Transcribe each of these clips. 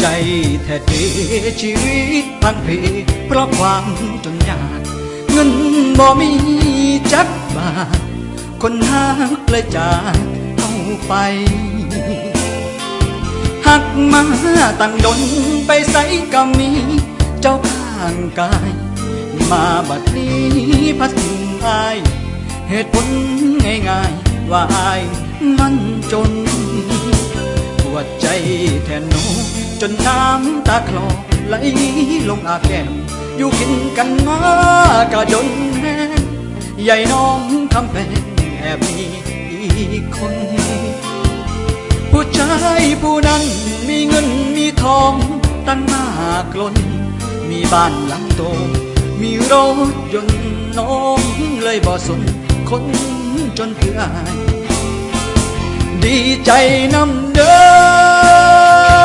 ใจแท้เทชีวิตพังเพเพราะความจนยากเงินบ่มีจักบาทคนหักเลยจากเอาไปหักมาตั้งดนไปใส่ก็มี เจ้าข้างกาย มาบัดนี้พัดทิ้งอาย เหตุผลง่ายๆว่าอายมันจน วใจแทนน้องจนน้ำตาคลอไหลลงอาแก้มอยู่กินกันมากะจนแห้งใหญ่น้องคำแพงแอบมีอีกคน ผู้ชายผู้นั้นมีเงินมีทองตั้งมากล้น มีบ้านหลังโต มีรถยนต์น้องเลยบ่สนคนจนเพื่ออาย ดีใจน้ำเด้อ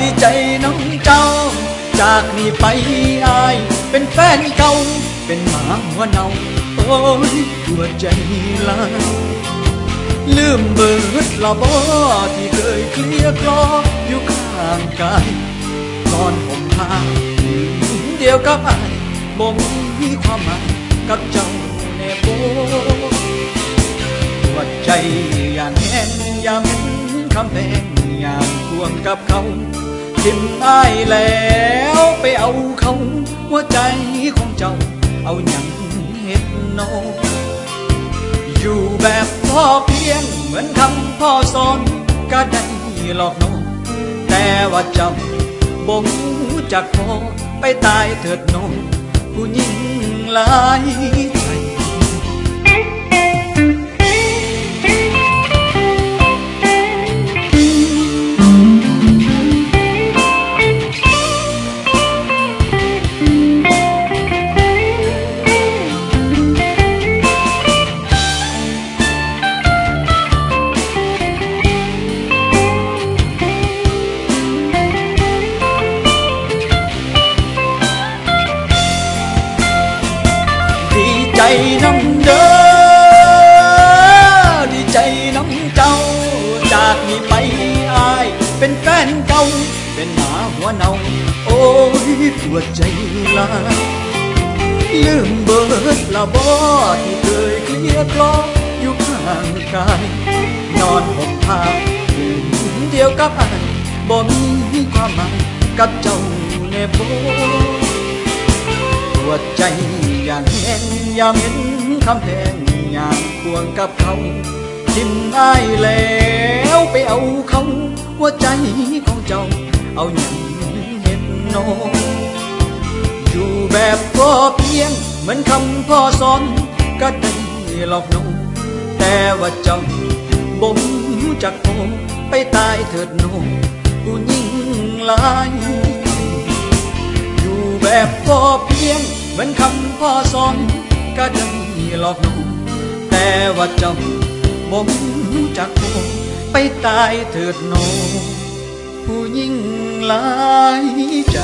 ดีใจน้ำเจ้า จากนี้ไปอาย เป็นแฟนเก่า เป็นหมาหัวเนาโอ้ยหัวใจลายลืมเบิดละบ่ที่เคยเคลียร์กลออยู่ข้างกายนอนผมผ้าเดียวกับอายบ่มีความหมายกับเจ้าแน่บ่หัวใจ ย่างแห้งยามเห็นคำแพงอย่างควงกับเขาทิมอายแล้วไปเอาเขาหัวใจของเจ้าเอาอย่างเฮ็ดโนอยู่แบบพ่อเพียงเหมือนคำพ่อสอนก็ได้หลอกน้องแต่ว่าเจ้าบ่งจากพอไปตายเถิดน้องผู้หญิงหลาย น้ำเด้อดีใจน้ำเจ้า จากนี้ไปอาย เป็นแฟนเก่า เป็นหมาหัวเนาโอ้ยปวดใจลาลืมเบิดละบ่ที่เคยเคลียร์กล้ออยู่ข้างกาย นอนผมผ้าเดียวกับอายบ่มีความหมายกับเจ้าแน่บ่ วดใจอย่างแห้งยามเห็นคำแพงอย่างควงกับเขาทิมไอ้แล้วไปเอาเขาหัวใจของเจ้า เอาอย่างเห็ดโนอยู่แบบพอเพียงเหมือนคำพ่อสอนก็ได้หลอกหนูแต่ว่าเจ้าบ่มจากโมไปตายเถิดโนผู้หญิงลายอยู่แบบพอเพียง มือนคำพ่อสอนก็ได้หลอกหนูแต่ว่าเจ้าบ่มจากโมไปตายเถิดโนผู้ยิ่งหลายใจ